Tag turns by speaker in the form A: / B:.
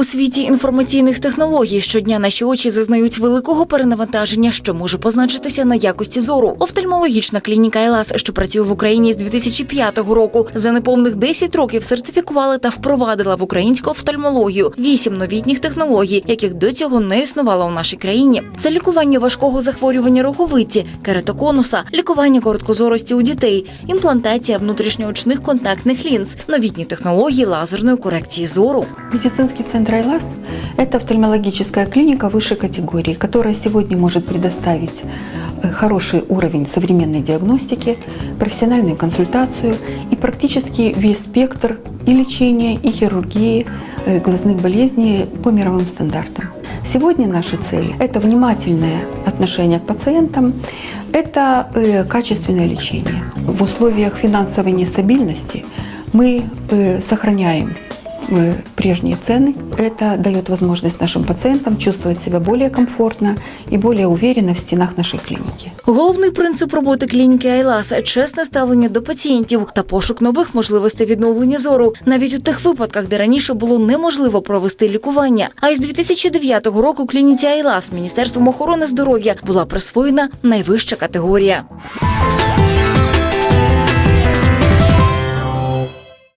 A: У світі інформаційних технологій щодня наші очі зазнають великого перенавантаження, що може позначитися на якості зору. Офтальмологічна клініка Елас, що працює в Україні з 2005 року, за неповних 10 років сертифікували та впровадила в українську офтальмологію вісім новітніх технологій, яких до цього не існувало у нашій країні. Це лікування важкого захворювання роговиці, кератоконуса, лікування короткозорості у дітей, імплантація внутрішньоочних контактних лінз, новітні технології лазерної корекції зору.
B: Медицинский центр «Айлас» – это офтальмологическая клиника высшей категории, которая сегодня может предоставить э, хороший уровень современной диагностики, профессиональную консультацию и практически весь спектр и лечения, и хирургии э, глазных болезней по мировым стандартам. Сегодня наши цели – это внимательное отношение к пациентам, это э, качественное лечение. В условиях финансовой нестабильности мы сохраняем прежние цены. Это дает возможность нашим пациентам чувствовать себя более комфортно и более уверенно в стенах нашей клиники.
A: Головний принцип роботи клініки Айлас чесне ставлення до пацієнтів та пошук нових можливостей відновлення зору, навіть у тих випадках, де раніше було неможливо провести лікування. А із 2009 року клініці Айлас Міністерством охорони здоров'я була присвоєна найвища категорія.